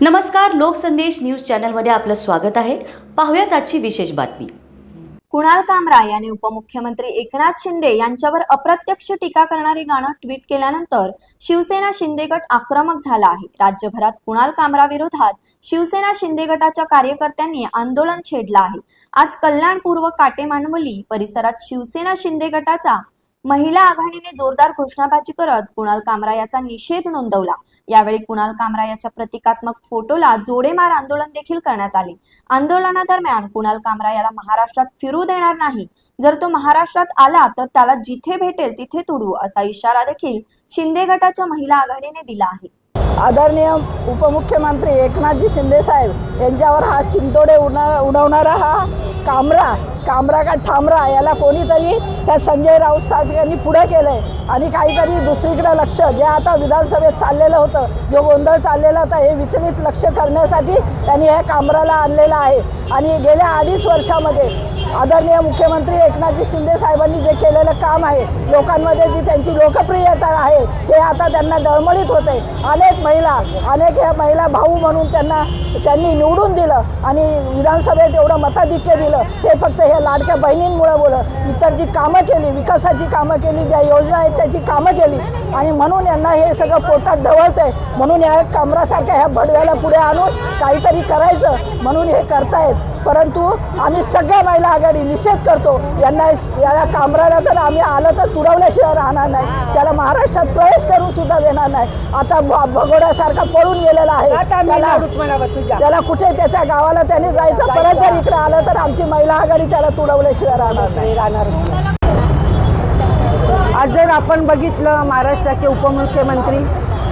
नमस्कार लोकसंदेश न्यूज चॅनलमध्ये आपलं स्वागत आहे. पाहूयात आजची विशेष बातमी. कुणाल कामरा याने उपमुख्यमंत्री एकनाथ शिंदे यांच्यावर अप्रत्यक्ष टीका करणारे गाणं ट्विट केल्यानंतर शिवसेना शिंदे गट आक्रमक झाला आहे. राज्यभरात कुणाल कामरा विरोधात शिवसेना शिंदे गटाच्या कार्यकर्त्यांनी आंदोलन छेडलं आहे. आज कल्याणपूर्व काटेमांडवली परिसरात शिवसेना शिंदे गटाचा महिला आघाडीने जोरदार घोषणाबाजी करत कुणाल कामरा याचा निषेध नोंदवला. यावेळी कुणाल कामरा याच्या प्रतिकात्मक फोटोला जोडेमार आंदोलन देखील करण्यात आले. आंदोलनादरम्यान कुणाल कामरा याला महाराष्ट्रात फिरू देणार नाही. जर तो महाराष्ट्रात आला तर त्याला जिथे भेटेल तिथे तुडू असा इशारा देखील शिंदे गटाच्या महिला आघाडीने दिला आहे. आदरणीय उपमुख्यमंत्री एकनाथजी शिंदेसाहेब यांच्यावर हा शिंतोडे उडवणारा हा कामरा कामरा का ठामरा याला कोणीतरी त्या संजय राऊत साहेब यांनी पुढे केलं आहे आणि काहीतरी दुसरीकडे लक्ष जे आता विधानसभेत चाललेलं होतं जो गोंधळ चाललेला होता हे विचलित लक्ष करण्यासाठी त्यांनी ह्या कामराला आणलेलं आहे. आणि गेल्या अडीच वर्षामध्ये आदरणीय मुख्यमंत्री एकनाथजी शिंदे साहेबांनी जे केलेलं काम आहे लोकांमध्ये जी त्यांची लोकप्रियता आहे हे आता त्यांना डळमळीत होते अनेक महिला अनेक ह्या महिला भाऊ म्हणून त्यांना त्यांनी निवडून दिलं आणि विधानसभेत एवढं मताधिक्य दिलं. ते फक्त हे लाडक्या बहिणींमुळे बोलं इतर जी कामं केली विकासाची कामं केली ज्या योजना आहेत त्याची कामं केली. आणि म्हणून यांना हे सगळं पोटात ढवळतंय. आहे म्हणून या कमरासारख्या ह्या भडव्याला पुढे आणून काहीतरी करायचं. म्हणून हे करतायत. परंतु आम्ही सगळ्या महिला आघाडी निषेध करतो. यांना याला कामराला तर आम्ही आलं तर तुडवल्याशिवाय राहणार नाही. त्याला महाराष्ट्रात प्रवेश करून सुद्धा देणार नाही. आता भगोड्यासारखा पळून गेलेला आहे. त्याला कुठे त्याच्या गावाला त्याने जायचं परत जर इकडे आलं तर आमची महिला आघाडी त्याला तुडवल्याशिवाय राहणार नाही. राहणार आज जर आपण बघितलं महाराष्ट्राचे उपमुख्यमंत्री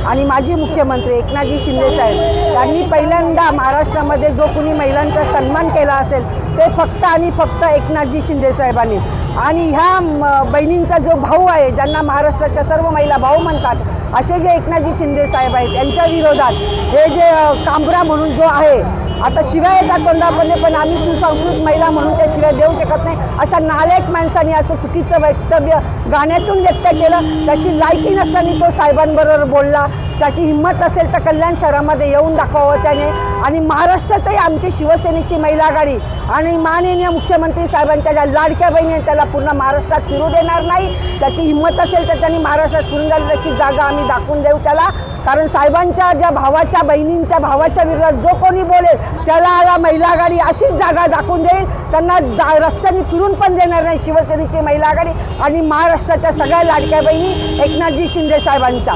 आणि माजी मुख्यमंत्री एकनाथजी शिंदेसाहेब यांनी पहिल्यांदा महाराष्ट्रामध्ये जो कुणी महिलांचा सन्मान केला असेल ते फक्त आणि फक्त एकनाथजी शिंदेसाहेबांनी आणि ह्या म- बहिणींचा जो भाऊ आहे ज्यांना महाराष्ट्राच्या सर्व महिला भाऊ म्हणतात असे जे एकनाथजी शिंदे साहेब आहेत यांच्या विरोधात हे जे कांबरा म्हणून जो आहे आता शिवाय येतात तोंडामध्ये पण आम्ही सुसंस्कृत महिला म्हणून त्या शिवाय देऊ शकत नाही. अशा नालायक माणसाने असं चुकीचं वक्तव्य गाण्यातून व्यक्त केलं. त्याची लायकी नसताना तो साहेबांबरोबर बोलला. त्याची हिंमत असेल तर कल्याण शहरामध्ये येऊन दाखवावं त्याने. आणि महाराष्ट्रातही आमची शिवसेनेची महिला आघाडी आणि माननीय मुख्यमंत्री साहेबांच्या ज्या लाडक्या बहिणी आहेत त्याला पूर्ण महाराष्ट्रात फिरू देणार नाही. त्याची हिंमत असेल तर त्यांनी महाराष्ट्रात फिरून जाईल त्याची जागा आम्ही दाखवून देऊ त्याला. कारण साहेबांच्या ज्या भावाच्या बहिणींच्या भावाच्या विरोधात जो कोणी बोलेल त्याला महिला आघाडी अशीच जागा दाखवून देईल. त्यांना जा रस्त्याने फिरून पण देणार नाही शिवसेनेची महिला आघाडी आणि महाराष्ट्राच्या सगळ्या लाडक्या बहिणी एकनाथजी शिंदे साहेबांच्या.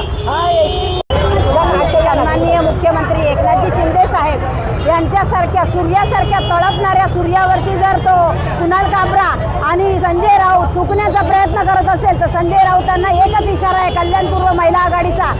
माननीय मुख्यमंत्री एकनाथजी शिंदे साहेब यांच्यासारख्या सूर्यासारख्या तळपणाऱ्या सूर्यावरती जर तो कुणाल काबरा आणि संजय राऊत चुकण्याचा प्रयत्न करत असेल तर संजय राऊतांना एकच इशारा आहे कल्याणपूर्व महिला आघाडीचा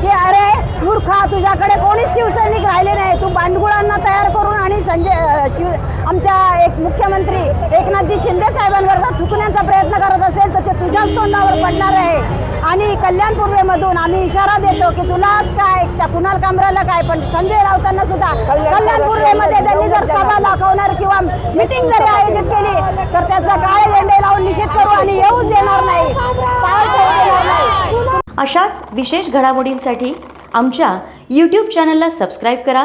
की अरे मूर्खा तुझ्याकडे कोणीच शिवसैनिक राहिले नाही तू बांडगुळांना तयार करून आणि संजय शिव आमच्या एक मुख्यमंत्री एकनाथजी शिंदे साहेबांवर जर थुकण्याचा प्रयत्न करत असेल तर ते तुझ्याच तोंडावर पडणार आहे. आणि कल्याण पूर्वेमधून आम्ही इशारा देतो की तुलाच काय त्या कुणाल कामराला काय पण संजय राऊतांना सुद्धा कल्याण पूर्वेमध्ये त्यांनी जर सभा दाखवणार किंवा मिटिंग जरी आयोजित केली तर त्याचा काळे झेंडे लावून निषेध करू आणि येऊच देणार नाही. अशाच विशेष घडामोडींसाठी आमच्या यूट्यूब चॅनलला सबस्क्राईब करा.